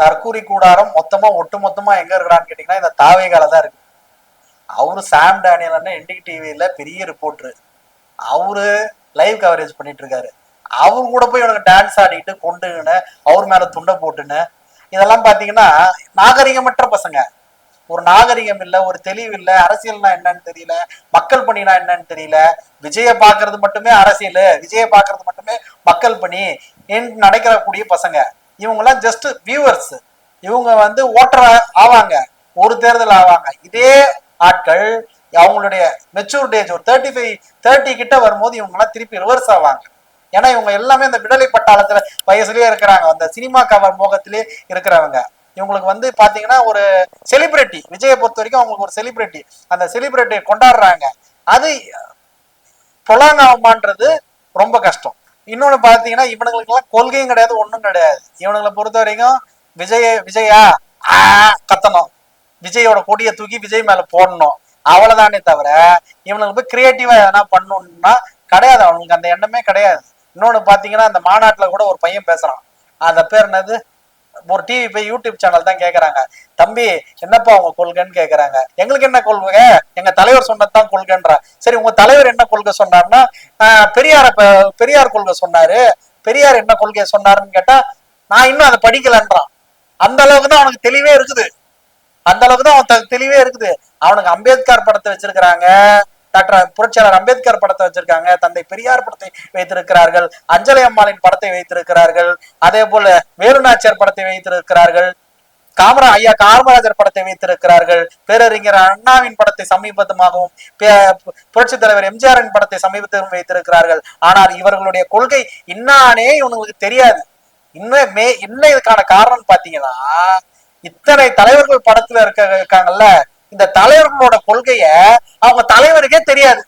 தற்கூரி கூடாரம் மொத்தமா ஒட்டு மொத்தமா எங்க இருக்கிறான்னு கேட்டீங்கன்னா இந்த தாவேகால தான் இருக்கு. அவரு சாம் டேனியல் என்டி டிவியில பெரிய ரிப்போர்ட்ரு அவரு லைவ் கவரேஜ் பண்ணிட்டு இருக்காரு. அவர் கூட போய் இவனுக்கு டான்ஸ் ஆடிட்டு கொண்டுன்னு அவர் மேல துண்டை போட்டுன்னு இதெல்லாம் பாத்தீங்கன்னா நாகரிகமற்ற பசங்க. ஒரு நாகரிகம் இல்ல ஒரு தெளிவு இல்ல அரசியல்னா என்னன்னு தெரியல மக்கள் பணினா என்னன்னு தெரியல விஜய பாக்குறது மட்டுமே அரசியல் விஜய பாக்குறது மட்டுமே மக்கள் பணி என்று நடக்கக்கூடிய பசங்க. இவங்கெல்லாம் ஜஸ்ட் வியூவர்ஸ் இவங்க வந்து ஓட்டர் ஆவாங்க. ஒரு தேர்தல் ஆவாங்க. இதே ஆட்கள் அவங்களுடைய மெச்சூரிட்டி ஏஜ் ஒரு தேர்ட்டி ஃபைவ் தேர்ட்டி கிட்ட வரும்போது இவங்கெல்லாம் திருப்பி ரிவர்ஸ் ஆவாங்க. ஏன்னா இவங்க எல்லாமே அந்த விடலை பட்டாளத்துல வயசுலயே இருக்கிறாங்க. அந்த சினிமா கவர் மோகத்திலே இருக்கிறவங்க. இவங்களுக்கு வந்து பாத்தீங்கன்னா ஒரு செலிபிரிட்டி விஜயை பொறுத்த வரைக்கும் அவங்களுக்கு ஒரு செலிபிரிட்டி அந்த செலிபிரிட்டியை கொண்டாடுறாங்க. அது பொலாங்காமான்றது ரொம்ப கஷ்டம். இன்னொன்னு பாத்தீங்கன்னா இவனுங்களுக்கு எல்லாம் கொள்கையும் கிடையாது ஒண்ணும் கிடையாது. இவனுங்களை பொறுத்த வரைக்கும் விஜய விஜயா ஆ கத்தணும். விஜயோட கொடியை தூக்கி விஜய் மேல போடணும். அவ்வளவுதானே தவிர இவனுக்கு போய் கிரியேட்டிவா எதனா பண்ணணும்னா கிடையாது. அவனுக்கு அந்த எண்ணமே கிடையாது. இன்னொன்னு பாத்தீங்கன்னா அந்த மாநாட்டுல கூட ஒரு பையன் பேசுறான். அந்த பேர் என்னது? ஒரு டிவி போய் யூடியூப் சேனல் தான் கேக்குறாங்க. தம்பி என்னப்பா உங்க கொள்கைன்னு கேக்குறாங்க. எங்களுக்கு என்ன கொள்கை எங்க தலைவர் சொன்னதுதான் கொள்கைன்றா. சரி உங்க தலைவர் என்ன கொள்கை சொன்னார்னா பெரியார பெரியார் கொள்கை சொன்னாரு. பெரியார் என்ன கொள்கையை சொன்னாருன்னு கேட்டா நான் இன்னும் அதை படிக்கலன்றான். அந்த அளவுக்கு தான் அவனுக்கு தெளிவே இருக்குது. அந்த அளவுக்கு தான் அவன் தெளிவே இருக்குது. அவனுக்கு அம்பேத்கர் படத்தை வச்சிருக்கிறாங்க. டாக்டர் புரட்சியாளர் அம்பேத்கர் படத்தை வச்சிருக்காங்க. தந்தை பெரியார் படத்தை வைத்திருக்கிறார்கள். அஞ்சலி அம்மாளின் படத்தை வைத்திருக்கிறார்கள். அதே போல வேலுநாச்சியார் படத்தை வைத்திருக்கிறார்கள். காமரா ஐயா காமராஜர் படத்தை வைத்திருக்கிறார்கள். பேரறிஞர் அண்ணாவின் படத்தை சமீபத்துமாகவும் புரட்சி தலைவர் எம்ஜிஆரின் படத்தை சமீபத்திலும் வைத்திருக்கிறார்கள். ஆனால் இவர்களுடைய கொள்கை இன்னானே இவனுங்களுக்கு தெரியாது. இன்னும் மே என்ன இதுக்கான காரணம் பாத்தீங்கன்னா இத்தனை தலைவர்கள் படத்துல இருக்க இருக்காங்கல்ல இந்த தலைவர்களோட கொள்கைய அவங்க தலைவருக்கே தெரியாது.